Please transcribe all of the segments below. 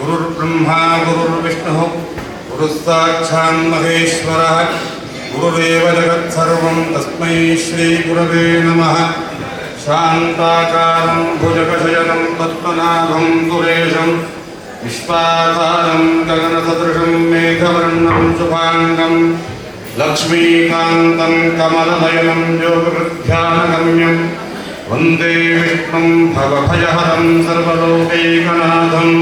गुरुर्ब्रह्मा, गुरुर्विष्णुः गुरुः साक्षान् महेश्वरः गुरुरेव जगत्सर्वं तस्मै श्रीगुरवे नमः। शान्ताकारं भुजगशयनं पद्मनाभं सुरेशं विश्वाधारं गगनसदृशं मेघवर्णं शुभाङ्गम् लक्ष्मीकान्तं कमलनयनं योगकृध्यानगम्यं वन्दे विष्णुं भवभयहरं सर्वलोकैकनाथम्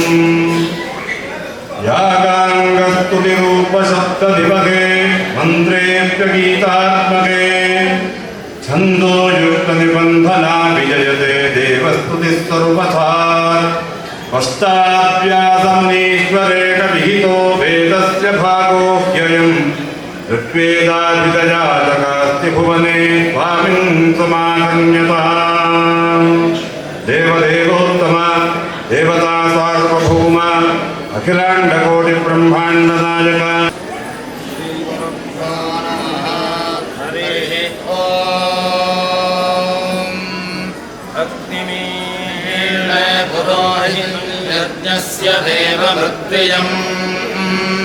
यागाङ्गस्तुतिरूपशब्ददिवहे मन्त्रेऽप्यगीतात्मके छन्दोयुक्तनिबन्धना विजयते देवस्तुतिः सर्वथा पश्चाद्व्यासमुनीश्वरेण विहितो वेदस्य भागो ह्ययम् ऋग्वेदाधितजातकास्ति भुवने स्वामिन् समागम्यता देवदेवोत्तम देवता सार्वभौम अखिलाण्डकोटिब्रह्माण्डनायक हरिः ीण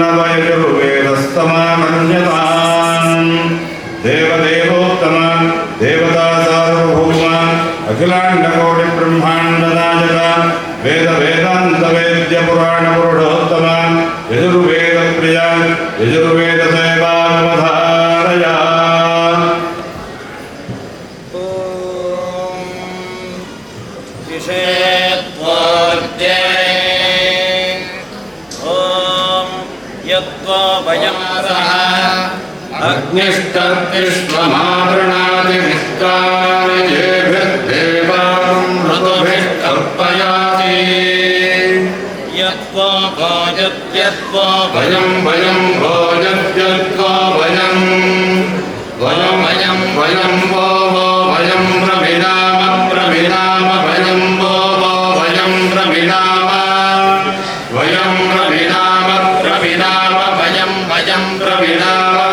गुणार्णवयजुर्वेदस्तमामन्यताम् देवदेवोत्तम देवता सार्वभौम अखिलाण्डकोटि ब्रह्माण्डनायक अग्निष्टर्तिष्वमावृणादिभिर्देवामृतभिष्कल्पयाति यत्त्वा भोजत्यत्त्वा वयं वयं भोजत्यत्वा वयं वयं वयं वयं वो वो वयं प्रमिलाम प्रमिलाम वयं वो वो वयं प्रमिलाम वयं प्रमिलाम प्रमिलाम वयं वयं प्रमिलाम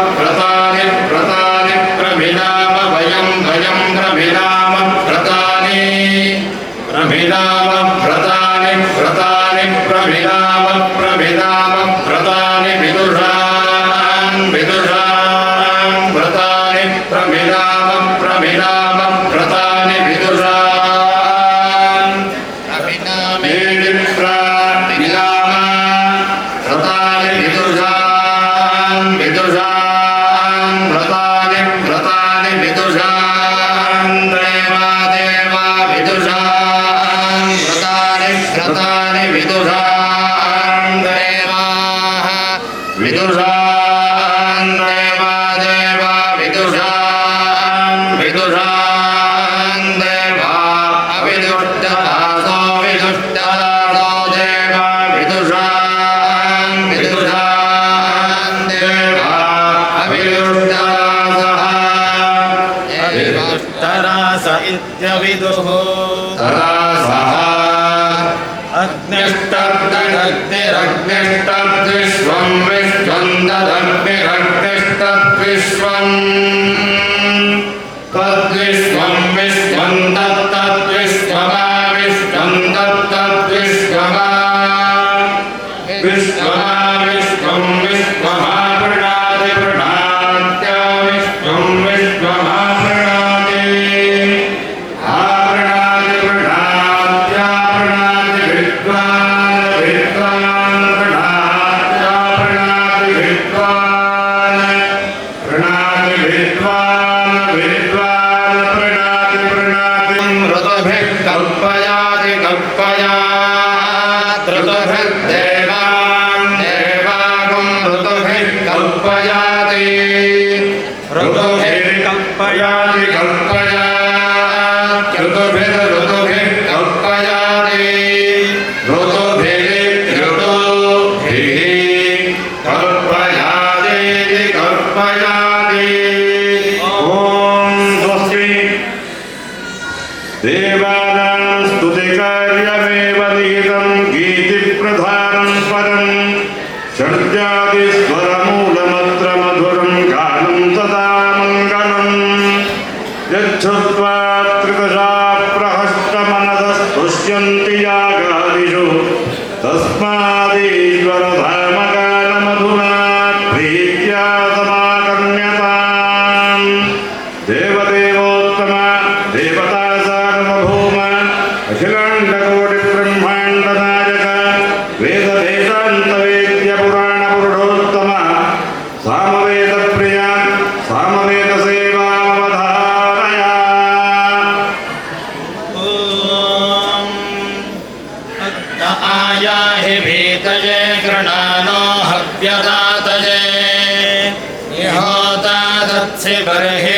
अग्निष्टग्निरग्निरग्निष्टद्विश्वं विश्वं विश्वं गच्छत्वा त्रिदशा आयाहि भीतये गृणानो हव्यदातये निहोता दत्सि बर्हिषि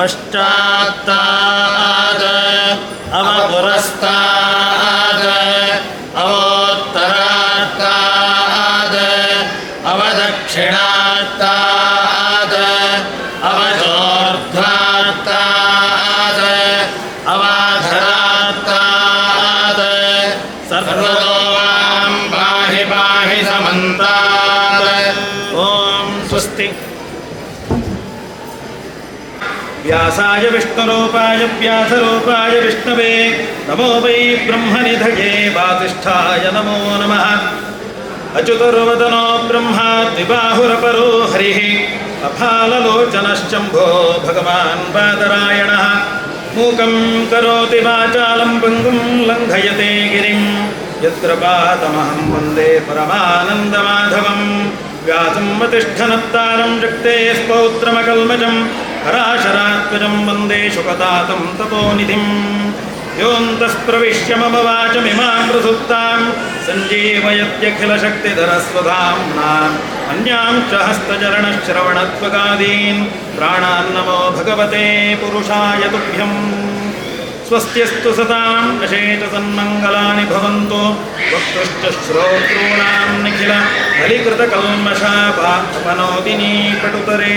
अवपश्चात्ताद अवपुरस्ताद अवोत्तरात्ताद अवदक्षिणात्ताद अवचोर्ध्वात्ताद अवाधरात्ताद सर्वतो व्यासाय विष्णुरूपाय व्यासरूपाय विष्णवे नमो वै ब्रह्मनिधये वासिष्ठाय नमो नमः अच्युतर्वदनो ब्रह्मा द्विबाहुरपरो हरिः अफाललोचनश्चम्भो भगवान् बादरायणः मूकं करोति वाचालं पङ्गुं लङ्घयते गिरिं यत्र पादमहं वन्दे परमानन्दमाधवम् व्यासं वतिष्ठनत्तारं जक्ते स्तोत्रमकल्मजं पराशरात्मजं वन्दे शुकतातं तपोनिधिम् योऽन्तः प्रविश्य मम वाचमिमां प्रसुप्तां सञ्जीवयत्यखिलशक्तिधरस्वधाम्ना अन्यां च हस्तचरणश्रवणत्वगादीन् प्राणान्नमो भगवते पुरुषाय तुभ्यम् स्वस्त्यस्तु सतां नशेत सन्मङ्गलानि भवन्तु वक्तुश्च श्रोतॄणां निखिल फलीकृतकल्मषापापनोति निकटुतरे